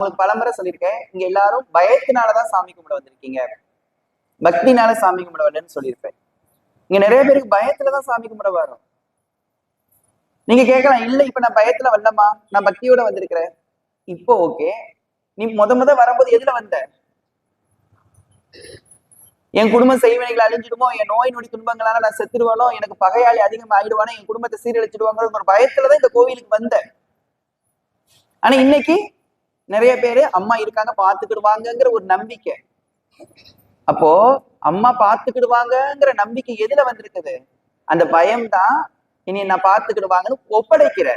உங்களுக்கு பலமுறை சொல்லியிருக்கேன். இங்க எல்லாரும் பயத்தினாலதான் சாமி கும்பிட வந்திருக்கீங்க. பக்தினால சாமி கும்பிட வரலன்னு சொல்லியிருப்பேன். இங்க நிறைய பேருக்கு பயத்துலதான் சாமி கும்பிட வரும். நீங்க கேட்கலாம் இல்ல இப்ப நான் பயத்துல வரலமா நான் பக்தியோட வந்திருக்கிறேன். இப்போ ஓகே. நீ முத முத வரும்போது எதுல வந்த? என் குடும்பம் செய்வனைகள் அழிஞ்சிடுமோ? என் நோய் நொடி துன்பங்களால நான் செத்துடுவானோ? எனக்கு பகையாளி அதிகமா ஆயிடுவானோ? என் குடும்பத்தை சீரழிச்சிடுவாங்கிற ஒரு பயத்துலதான் இந்த கோவிலுக்கு வந்தேன். ஆனா இன்னைக்கு நிறைய பேரு அம்மா இருக்காங்க பாத்துக்கிடுவாங்கங்கிற ஒரு நம்பிக்கை. அப்போ அம்மா பாத்துக்கிடுவாங்கங்கிற நம்பிக்கை எதுல வந்திருக்குது? அந்த பயம் தான் இனி நான் பாத்துக்கிடுவாங்கன்னு ஒப்படைக்கிற.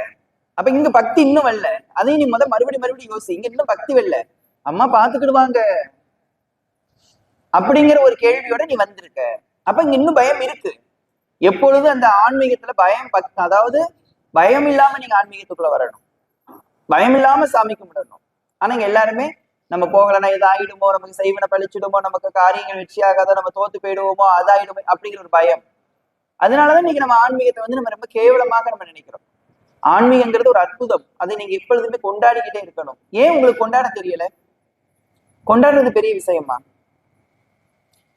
அப்ப இங்க பக்தி இன்னும் வரல. அதையும் நீ முத மறுபடியும் மறுபடியும் யோசி. இங்க இன்னும் பக்தி வரல. அம்மா பாத்துக்கிடுவாங்க அப்படிங்கிற ஒரு கேள்வியோட நீ வந்திருக்க. அப்ப இங்க இன்னும் பயம் இருக்கு. எப்பொழுதும் அந்த ஆன்மீகத்துல பயம் பக்- அதாவது பயம் இல்லாம நீங்க ஆன்மீகத்துக்குள்ள வரணும். பயம் இல்லாம சாமி கும்பிடணும். ஆனா இங்க எல்லாருமே நம்ம போகலன்னா இது ஆயிடுமோ நமக்கு செய்வனை பழிச்சிடுமோ நமக்கு காரியங்கள் வெற்றியாகாத நம்ம தோத்து போயிடுவோமோ அதாயிடுமோ அப்படிங்கிற ஒரு பயம். அதனாலதான் இன்னைக்கு நம்ம ஆன்மீகத்தை வந்து நம்ம ரொம்ப கேவலமாக நம்ம நினைக்கிறோம். ஆன்மீகங்கிறது ஒரு அற்புதம். அதை நீங்க எப்பொழுதுமே கொண்டாடிக்கிட்டே இருக்கணும். ஏன் உங்களுக்கு கொண்டாட தெரியல? கொண்டாடுறது பெரிய விஷயமா?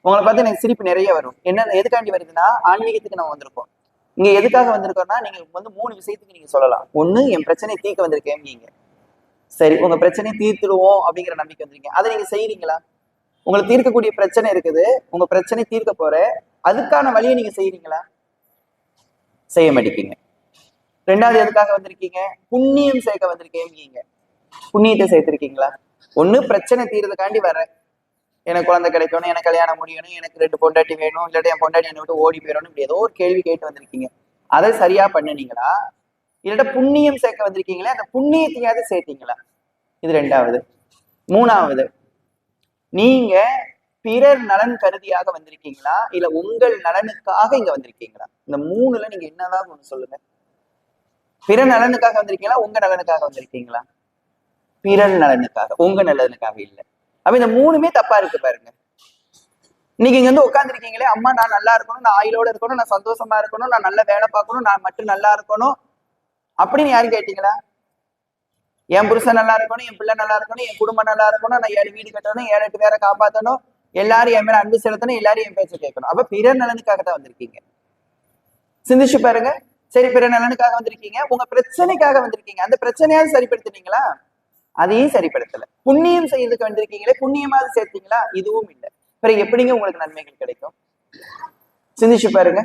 உங்களை பார்த்து எனக்கு சிரிப்பு நிறைய வரும். என்ன எதுக்காண்டி வருதுன்னா ஆன்மீகத்துக்கு நம்ம வந்திருக்கோம். இங்க எதுக்காக வந்திருக்கோம்னா நீங்க வந்து மூணு விஷயத்துக்கு நீங்க சொல்லலாம். ஒண்ணு என் பிரச்சனையை தீர்க்க வந்திருக்கேன் நீங்க. சரி உங்க பிரச்சனையை தீர்த்துடுவோம் அப்படிங்கிற நம்பிக்கை வந்துருங்க அதை நீங்க செய்யறீங்களா உங்களை தீர்க்கக்கூடிய பிரச்சனை இருக்குது. உங்க பிரச்சனை தீர்க்க போற அதுக்கான வழியை நீங்க செய்யறீங்களா செய்ய மாட்டேங்க ரெண்டாவது எதுக்காக வந்திருக்கீங்க? புண்ணியம் சேர்க்க வந்திருக்கேங்க புண்ணியத்தை சேர்த்திருக்கீங்களா? ஒண்ணு பிரச்சனை தீர்றதுக்காண்டி வர்றேன் எனக்கு குழந்தை கிடைக்கணும் எனக்கு கல்யாணம் முடியணும் எனக்கு ரெண்டு பொண்டாட்டி வேணும் இல்லாட்டி என் பொண்டாட்டி என்னை விட்டு ஓடி போயிடணும் இப்படி ஏதோ ஒரு கேள்வி கேட்டு வந்திருக்கீங்க. அதை சரியா பண்ணுனீங்களா? இல்லாட்ட புண்ணியம் சேர்க்க வந்திருக்கீங்களே? அந்த புண்ணியத்தையாவது சேர்த்தீங்களா? இது ரெண்டாவது. மூணாவது நீங்க பிறர் நலன் கருதியாக வந்திருக்கீங்களா? இல்ல உங்கள் நலனுக்காக இங்க வந்திருக்கீங்களா? இந்த மூணுல நீங்க என்னதான் ஒண்ணு சொல்லுங்க. பிறர் நலனுக்காக வந்திருக்கீங்களா? உங்க நலனுக்காக வந்திருக்கீங்களா? பிறர் நலனுக்காக உங்க நலனுக்காக இல்ல. அப்ப இந்த மூணுமே தப்பா இருக்கு பாருங்க. இன்னைக்கு இங்க வந்து உட்காந்துருக்கீங்களே அம்மா நான் நல்லா இருக்கணும் நான் ஆயிலோட இருக்கணும் நான் சந்தோஷமா இருக்கணும் நான் நல்ல வேலை பார்க்கணும் நான் மட்டும் நல்லா இருக்கணும் அப்படின்னு யாரும் கேட்டீங்களா? என் புருஷன் நல்லா இருக்கணும் என் பிள்ளை நல்லா இருக்கணும் என் குடும்பம் நல்லா இருக்கணும் நான் ஏழு வீடு கட்டணும் ஏழு எட்டு பேரை காப்பாத்தணும் எல்லாரும் என் மேல அன்பு செலுத்தணும் எல்லாரும் என் பேச்ச கேட்கணும். அப்ப பிற நலனுக்காக தான் வந்திருக்கீங்க. சிந்திச்சு பாருங்க. சரி பிற நலனுக்காக வந்திருக்கீங்க. உங்க பிரச்சனைக்காக வந்திருக்கீங்க. அந்த பிரச்சனையாவது சரிப்படுத்தினீங்களா? அதையும் சரிப்படுத்தல. புண்ணியம் செய்யறதுக்கு வந்திருக்கீங்களே புண்ணியமாவது சேர்த்தீங்களா? இதுவும் இல்லை. பிற எப்படிங்க உங்களுக்கு நன்மைகள் கிடைக்கும்? சிந்திச்சு பாருங்க.